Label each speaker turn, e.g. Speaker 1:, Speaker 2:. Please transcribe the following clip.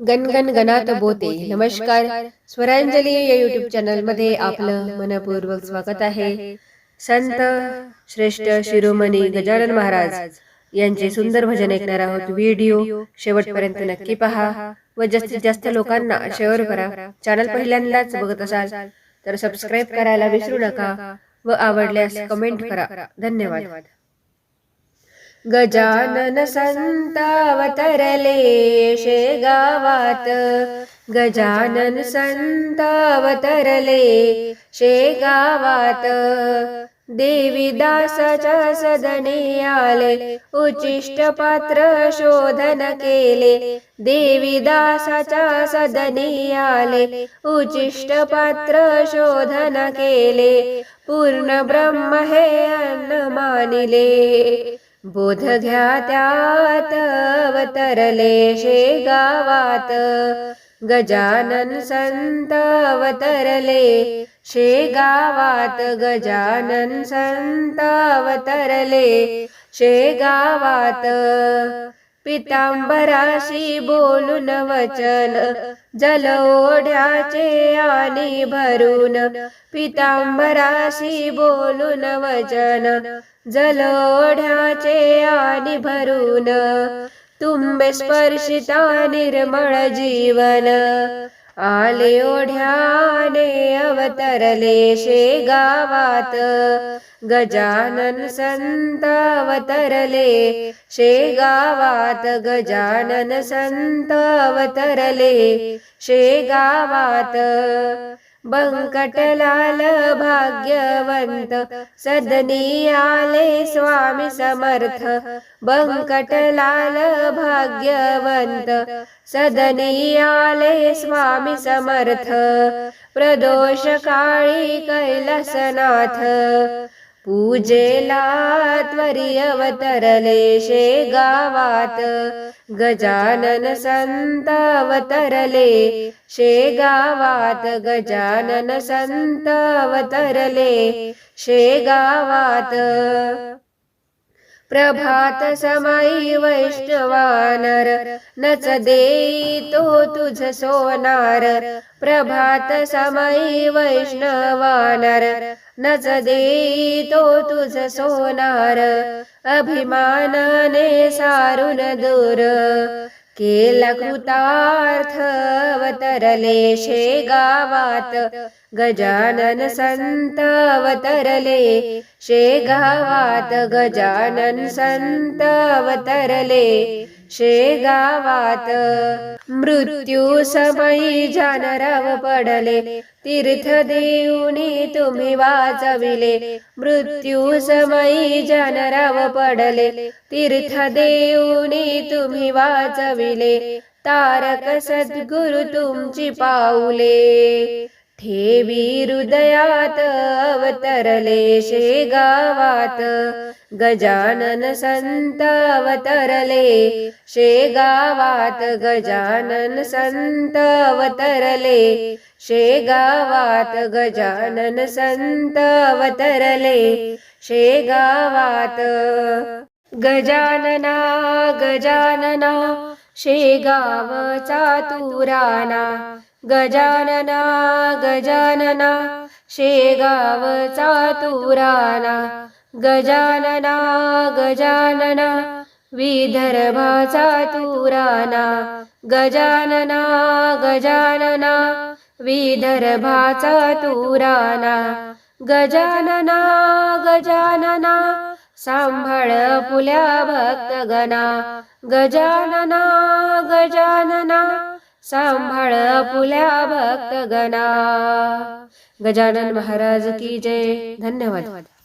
Speaker 1: गणगण गणात बोते. नमस्कार. स्वरांजली या युट्यूब चॅनलमध्ये आपलं मनपूर्वक स्वागत आहे. संत श्रेष्ठ शिरोमणी गजानन महाराज यांचे सुंदर भजन ऐकणार आहोत व्हिडिओ शेवटपर्यंत नक्की पहा. व जास्तीत जास्त लोकांना शेअर करा. चॅनल पहिल्यांदाच बघत असाल तर सबस्क्राईब करायला विसरू नका व आवडल्यास कमेंट करा. धन्यवाद. गजानन संतावतरले शेगावात गजानन संतावतरले शेगावात देवी दासाच्या सदने आले उचिष्ट पात्र शोधन केले. देवी दासाच्या सदने आले उचिष्ट पात्र शोधन केले. पूर्ण ब्रह्म हे अन्न मानिले. बोध घ्या त्यात अवतरले शेगावात गजानन संत अवतरले शेगावात गजानन संत अवतरले शेगावात पितांबराशी बोलून वचन जल ओढ्याचे आणि भरून पितांबराशी बोलून वचन जल ओढ्याचे आणि भरून तुंबे स्पर्शिता निर्मळ जीवन आले ओढ्याने अवतरले शे गावात गजानन संत अवतरले शेगावात गजानन संत अवतरले शेगावात बंकटलाल भाग्यवंत सदनी आले स्वामी समर्थ बंकटलाल भाग्यवंत सदनी आले स्वामी समर्थ प्रदोष काळी कैलासनाथ पूजेला त्वरी अवतरले शेगावात गजानन संत अवतरले शेगावात गजानन संत अवतरले शेगावात प्रभात समयी वैष्णवानर नच देई तो तुझ सोनार. प्रभात समयी वैष्णवानर नच देई तो तुझ सोनार. अभिमानाने सारून दूर केला कृतार्थ अवतरले शेगावात गजानन संत अवतरले शेगावात गजानन संत अवतरले. शेगावात. मृत्यू समयी जानराव पडले. तीर्थ देऊनी तुम्ही वाचविले मृत्यू समयी जानराव पडले. तीर्थ देऊनी तुम्ही वाचविले तारक सद्गुरु तुमची पाऊले. ठेवी हृदयात अवतरले शेगावात. गजानन संत अवतरले. शेगावात गजानन संत अवतरले. शेगावात गजानन संत अवतरले. शेगावात गजानना गजानना. शेगावचा तुराना गजानना गजानना. शेगावचा तुराना गजानना गजानना विदर्भाचा तुराना गजानना गजानना विदर्भाचा तुराना गजानना गजानना सांभाळ फुल्या भक्तगणा गजानना गजानना सांभाळ फुल्या भक्तगणा. गजानन महाराज की जय. धन्यवाद.